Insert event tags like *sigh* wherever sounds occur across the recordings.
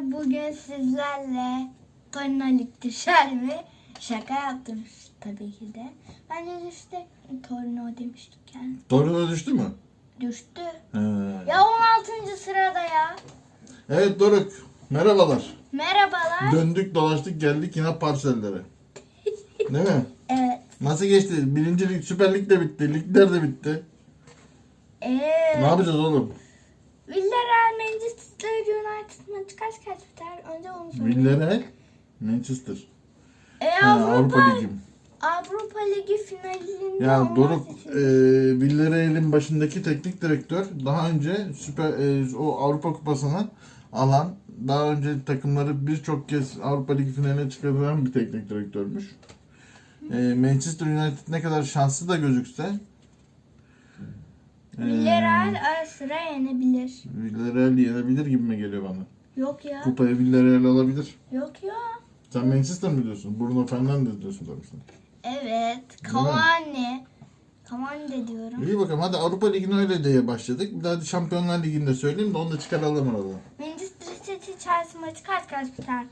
Bugün sizlerle Torino düşer mi? Şaka yaptım tabii ki de. Bence düştü. Torino demiştik yani. Torino düştü mü? Düştü. He. Ya 16. sırada ya. Evet Doruk. Merhabalar. Merhabalar. Döndük dolaştık geldik yine parsellere. Değil mi? *laughs* Evet. Nasıl geçti? Birinci lig, Süper Lig de bitti. Ligler de bitti. Ee, Ne yapacağız oğlum? Villarreal Manchester United maçı kaç kaç biter? Önce onu söyleyeyim. Villarreal, Manchester. E, Ha, Avrupa, Avrupa Ligi. Avrupa Ligi finalinde Ya Doruk, e, Villarreal'in başındaki teknik direktör daha önce Süper e, o Avrupa Kupası'nı alan, daha önce takımları birçok kez Avrupa Ligi finaline çıkartılan bir teknik direktörmüş. E, Manchester United ne kadar şanslı da gözükse Villarreal ara sıra yenebilir. Villarreal yenebilir gibi mi geliyor bana? Yok ya. Kupayı Villarreal alabilir. Yok ya. Sen Manchester mi diyorsun? Bruno Fernandes diyorsun tabii sen. Evet. Cavani. Cavani de diyorum. İyi bakalım hadi Avrupa Ligi'ne öyle diye başladık. Bir de hadi Şampiyonlar Ligi'nde söyleyeyim de onu da çıkaralım aradan. Manchester City Chelsea maçı kaç kaç biter?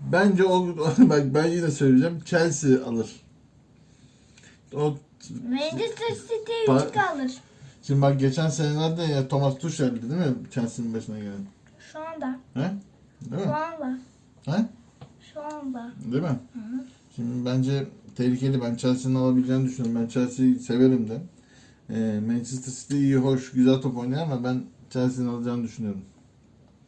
Bence o *laughs* bak ben yine söyleyeceğim. Chelsea alır. O Manchester City Ba- 3 alır. Şimdi bak geçen senelerde ya Thomas Tuchel'di değil mi? Chelsea'nin başına gelen. Şu anda. He? Değil Şu mi? anda. He? Şu anda. Değil mi? Şimdi bence tehlikeli. Ben Chelsea'nin alabileceğini düşünüyorum. Ben Chelsea'yi severim de. Ee, Manchester City iyi, hoş, güzel top oynuyor ama ben Chelsea'nin alacağını düşünüyorum.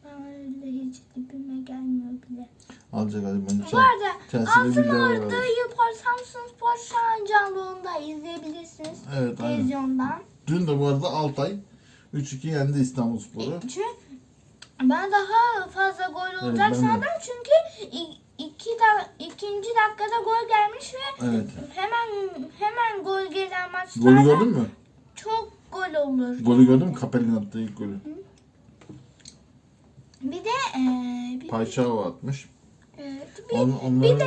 Ben öyle hiç dibime gelmiyor bile. Alacak hadi bence. Bu arada Altın Villarreal Ordu alır. Spor Samsun Spor şu an canlı onda izleyebilirsiniz. Evet aynen. Dün de bu arada Altay 3-2 yendi İstanbul Sporu. Çünkü ben daha fazla gol olacak ben de. sandım çünkü i- iki da, ikinci dakikada gol gelmiş ve Evet. hemen hemen gol gelen Golü maçlarda gördün mü? çok gol olur. Golü gördün mü? Kapel'in attığı ilk golü. Bir de eee bir, Payçao atmış. evet, bir, On, onların, bir de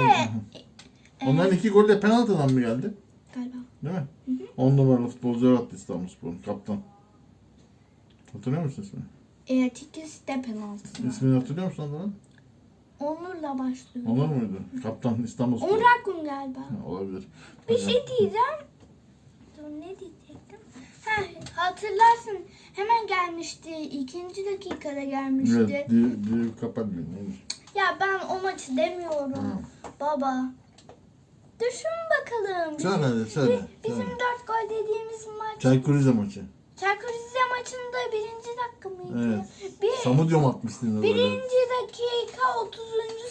onların iki gol de penaltıdan mı geldi? Galiba. Değil mi? 10 numaralı futbolcular attı İstanbul Spor'un. Kaptan. Hatırlıyor musun ismini? Evet ikisi de penaltı. İsmini hatırlıyor musun adamın? Onur'la başlıyor. Onur muydu? Kaptan İstanbul Spor. Onur Akgün galiba. Ha, Olabilir. Bir şey diyeceğim. Dur ne diyecektim? Ha, hatırlarsın hemen gelmişti. ikinci dakikada gelmişti. Evet, diye, diye? Neymiş? Ya ben o maçı demiyorum. Ha. Baba. Düşün bakalım. Söyle hadi söyle. Bi- Bizim söyle. dört gol dediğimiz maç. Çaykur Rize maçı. Çaykur Rize maçında birinci dakika mıydı? Evet. Bir, Samudio mu atmıştın böyle? birinci dakika 30.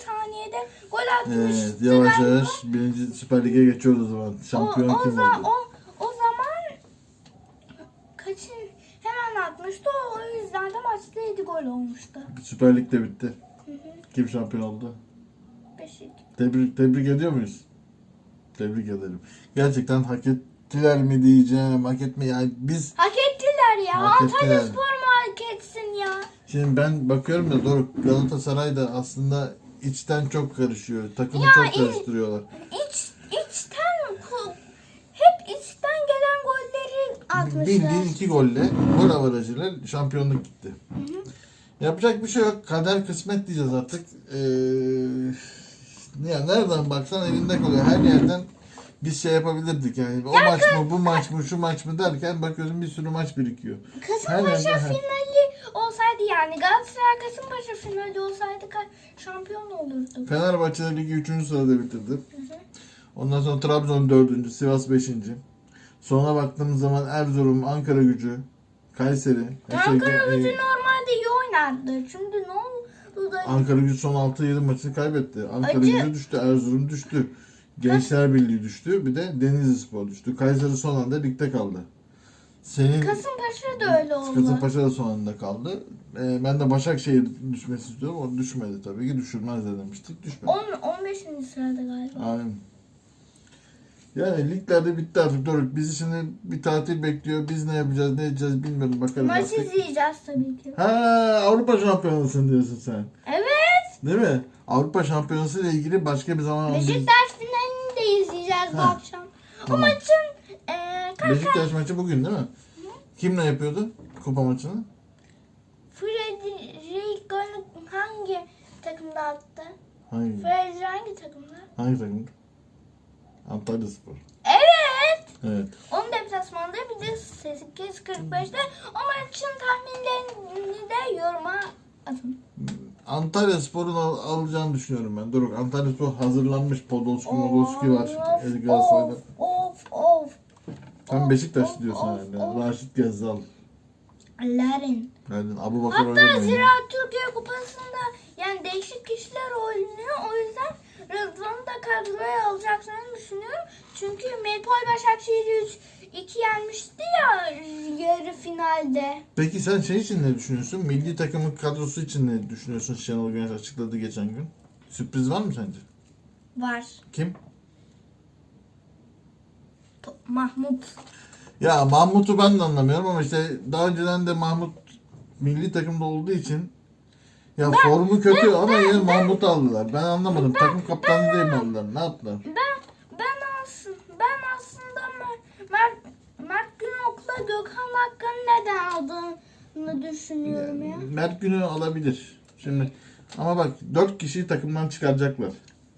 saniyede gol atmıştı. Evet, yavaş yavaş birinci Süper Lig'e geçiyoruz o zaman. Şampiyon o, o, kim za- oldu? o, o zaman kaçın hemen atmıştı. O, o yüzden de maçta 7 gol olmuştu. Süper Lig de bitti. Kim şampiyon oldu? Beşik. Tebrik, tebrik ediyor muyuz? Tebrik ederim. Gerçekten hak ettiler mi diyeceğim, hak etme yani biz Hak ettiler ya. Hak Antalya ettiler. Spor mu hak etsin ya? şimdi ben bakıyorum da doğru Galatasaray da aslında içten çok karışıyor. Takımı Ya, çok iyi. karıştırıyorlar. İç, içten ku- hep içten gelen golleri atmışlar. Bildiğin iki golle gol avarajıyla şampiyonluk gitti. Yapacak bir şey yok. Kader kısmet diyeceğiz artık. Ee, ya nereden baksan elinde kalıyor. Her yerden biz şey yapabilirdik yani. O maç mı, bu maç mı, şu maç mı derken bakıyorsun bir sürü maç birikiyor. Her Kasımpaşa yerde- finali olsaydı yani Galatasaray Kasımpaşa finali olsaydı ka- şampiyon olurdu. Fenerbahçe ligi 3. sırada bitirdi. Ondan sonra Trabzon 4. Sivas 5. Sonra baktığımız zaman Erzurum, Ankara gücü, Kayseri. Ankara Şey, gücü normalde iyi oynardı. Şimdi ne Ankara gücü son 6-7 maçını kaybetti. Ankara Acı. gücü düştü, Erzurum düştü. Gençler Birliği düştü. Bir de Denizli Spor düştü. Kayseri son anda ligde kaldı. Senin Kasımpaşa da öyle oldu. Kasımpaşa da son anda kaldı. Ee, ben de Başakşehir düşmesi istiyorum. O düşmedi tabii ki. Düşürmez de demiştik. Düşmedi. 10 15. sırada galiba. Aynen. Yani liglerde bitti artık Doruk. Bizi şimdi bir tatil bekliyor. Biz ne yapacağız, ne edeceğiz bilmiyorum. Bakarız Maç artık. izleyeceğiz tabii ki. Ha Avrupa Şampiyonası'nı diyorsun sen. Evet. Değil mi? Avrupa Şampiyonası ile ilgili başka bir zaman. Beşiktaş finalini de izleyeceğiz bu Ha. akşam. O Tamam. maçın eee kaç Beşiktaş maçı bugün değil mi? Kimle yapıyordu kupa maçını? Frederico'nun hangi da attı. Hangi? Fraser hangi takımda? Hangi takım? Antalya Spor. Evet. Evet. Onun deplasmanda bir de 8.45'te o maçın tahminlerini de yoruma atın. Antalya Spor'un al- alacağını düşünüyorum ben. Dur Antalya Spor hazırlanmış. Podolski, Modolski var. Of, Galatasaray'da. Of of. Sen Beşiktaş diyorsun herhalde. of. Raşit Gezzal. Larin. Yani Abu Bakar Hatta oynamıyor. Ziraat Türkiye Kupası'nda yani değişik kişiler oynuyor. O yüzden Rıdvan'ı da kadroya alacaklarını düşünüyorum. Çünkü Melpol Başakşehir'i 3-2 yenmişti ya yarı finalde. Peki sen şey için ne düşünüyorsun? Milli takımın kadrosu için ne düşünüyorsun? Şenol Güneş açıkladı geçen gün. Sürpriz var mı sence? Var. Kim? To- Mahmut. Ya Mahmut'u ben de anlamıyorum ama işte daha önceden de Mahmut milli takımda olduğu için ya formu kötü ama yine Mahmut'u aldılar. Ben anlamadım. Takım kaptanı değil mi aldılar? Ne yaptılar? Ben ben aslında ben aslında Mer- Mert Mert Günok'la Gökhan Hakkı'nın neden aldığını düşünüyorum ya. Mert Günü alabilir. Şimdi ama bak 4 kişiyi takımdan çıkaracaklar.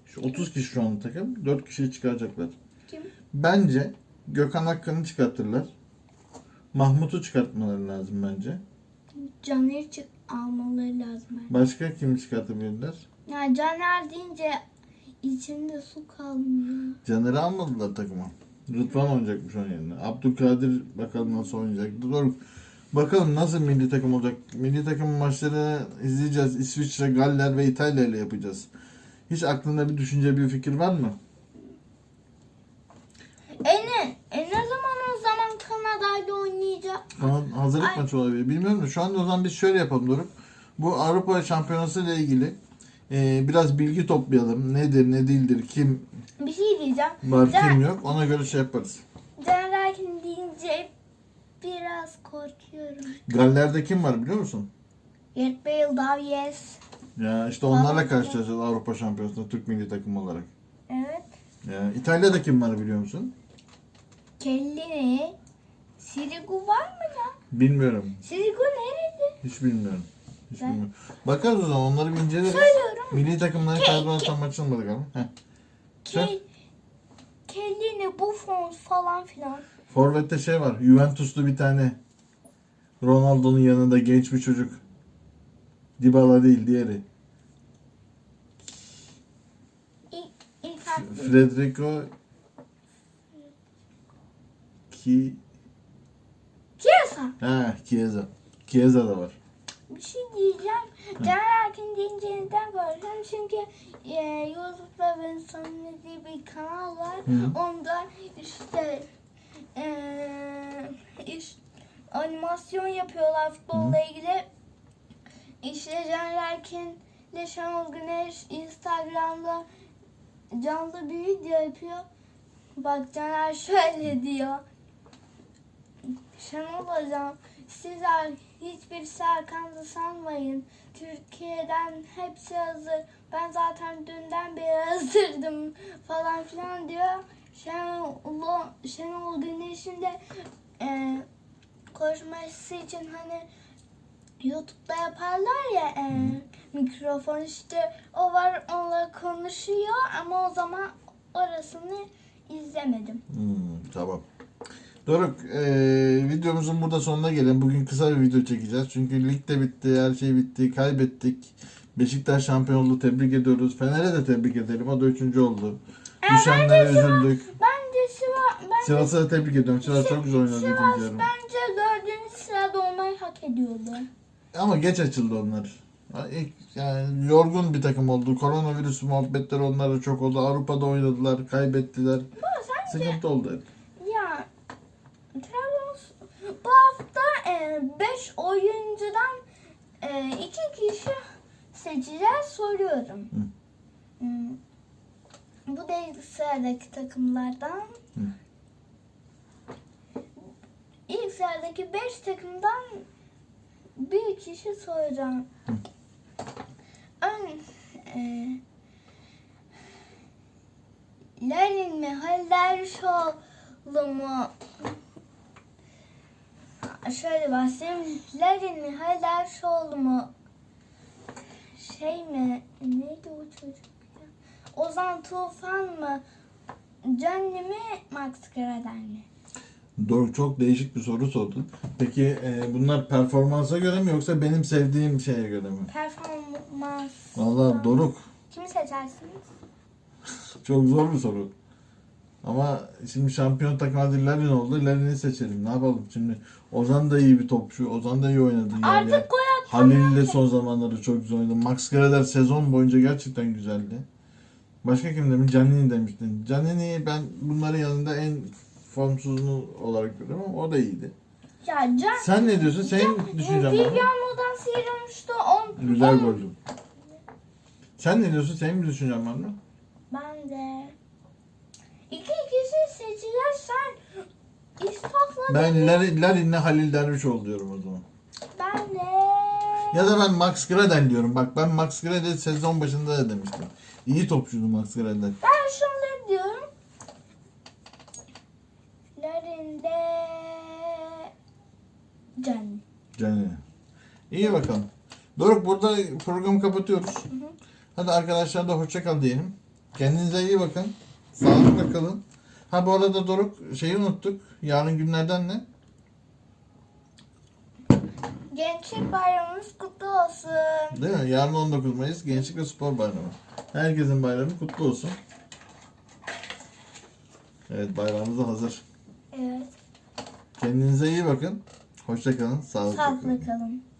Şu 30 kişi şu an takım. 4 kişiyi çıkaracaklar. Kim? Bence Gökhan Hakkı'nı çıkartırlar. Mahmut'u çıkartmaları lazım bence. Caner çık almaları lazım. Başka kimi çıkartabilirler? Ya Caner deyince içinde su kalmıyor. Caner'i almadılar takıma. Rıdvan oynayacakmış onun yerine. Abdülkadir bakalım nasıl oynayacak. Dur. Bakalım nasıl milli takım olacak. Milli takım maçları izleyeceğiz. İsviçre, Galler ve İtalya ile yapacağız. Hiç aklında bir düşünce, bir fikir var mı? E ne? E ne zaman o zaman Kanada'yla Falan hazırlık Ay. maçı olabilir. Bilmiyorum da şu anda o zaman biz şöyle yapalım Doruk. Bu Avrupa Şampiyonası ile ilgili e, biraz bilgi toplayalım. Nedir, ne değildir, kim Bir şey diyeceğim. var, kim yok. Ona göre şey yaparız. Caner Erkin deyince biraz korkuyorum. Galler'de kim var biliyor musun? Gareth Bale, Davies. Ya işte onlarla Vallahi. karşılaşacağız Avrupa Şampiyonası'nda Türk milli takım olarak. Evet. Ya, İtalya'da kim var biliyor musun? Kellini. Sirigu var mı ya? Bilmiyorum. Sirigu nerede? Hiç bilmiyorum. Hiç Ben- bilmiyorum. Bakarız o zaman onları bir inceleriz. Söylüyorum. Milli takımların Ke- kadroları ke- tam açılmadı galiba. Heh. Sen? Ke Kellini, Buffon falan filan. Forvet'te şey var. Juventus'lu bir tane. Ronaldo'nun yanında genç bir çocuk. Dybala değil diğeri. İlk, ilk harfi. Federico Ki Chiesa. ha Chiesa. Chiesa da var. Bir şey diyeceğim. Caner Erkin neden korkuyorum? Çünkü e, YouTube'da Vincent'ın diye bir kanal var. Hı. Onda işte e, iş, animasyon yapıyorlar futbolla ilgili. İşte Caner Erkin ile Şenol Güneş Instagram'da canlı bir video yapıyor. Bak Caner şöyle diyor. Şenol Hocam sizler hiçbirisi arkanızda sanmayın. Türkiye'den hepsi hazır. Ben zaten dünden beri *laughs* hazırdım falan filan diyor. Şenol, Şenol Güneş'in de e, konuşması için hani YouTube'da yaparlar ya e, mikrofon işte o var onunla konuşuyor ama o zaman orasını izlemedim. Hmm, tamam. Doruk, eee, videomuzun burada sonuna gelelim. Bugün kısa bir video çekeceğiz. Çünkü lig de bitti, her şey bitti, kaybettik. Beşiktaş şampiyon oldu, tebrik ediyoruz. Fener'e de tebrik edelim, o da üçüncü oldu. Düşenlere üzüldük. Bence Sivas, Sivas'a da tebrik ediyorum. Sivas çok güzel oynadı Sivas bence dördüncü sırada olmayı hak ediyordu. Ama geç açıldı onlar. İlk- Yani yorgun bir takım oldu. Koronavirüs muhabbetleri onlara çok oldu. Avrupa'da oynadılar, kaybettiler. Sıkıntı oldu hep. ya Trabzon bu hafta 5 oyuncudan 2 kişi seçeceğiz soruyorum. Hı. Hmm. Bu ilk sıradaki takımlardan. Hı. İlk sıradaki 5 takımdan bir kişi soracağım. Hı. Ön, e, Lenin mi, Halil Dervişoğlu mu? Şöyle bahsedeyim. Lerin mi, Halil Dervişoğlu mu? şey mi? Neydi o çocuk ya? Ozan Tufan mı? Johnny mi? Max Gradel mi? Doğru çok değişik bir soru sordun. Peki e, bunlar performansa göre mi yoksa benim sevdiğim şeye göre mi? Performans. Vallahi Doruk Kimi seçersiniz? *laughs* çok zor bir soru. Ama şimdi şampiyon takım hadi Larin oldu. Larin'i seçelim. Ne yapalım şimdi? Ozan da iyi bir topçu. Ozan da iyi oynadı. Artık gol at. Halil de son zamanları çok güzel oynadı. Max Grader sezon boyunca gerçekten güzeldi. Başka kim demiş? Canini demiştin. Canini'yi ben bunların yanında en formsuzunu olarak görüyorum ama o da iyiydi. Ya Can. Sen ne diyorsun? Senin düşüncen var mı? Viviano'dan sıyrılmıştı. On, Güzel on- goldü. Sen ne diyorsun? Senin bir düşüncen var mı? Ben de. İki kişi seçiler sen İstaf'la Ben Larin, Larin'le Halil Dervişoğlu diyorum o zaman. ben de. Ya da ben Max Gradel diyorum. Bak ben Max Gradel sezon başında da demiştim. İyi topçuydu Max Gradel. Ben şunları diyorum. Larinde Can. Cani. İyi bakalım. Doruk burada programı kapatıyoruz. Hadi arkadaşlar da hoşça kal diyelim. Kendinize iyi bakın. Sağlıkla kalın. Ha bu arada Doruk şeyi unuttuk. Yarın günlerden ne? Gençlik bayramınız kutlu olsun. Değil mi? Yarın 19 Mayıs Gençlik ve Spor Bayramı. Herkesin bayramı kutlu olsun. Evet bayramımız da hazır. Evet. Kendinize iyi bakın. Hoşça kalın. Sağlıkla kalın.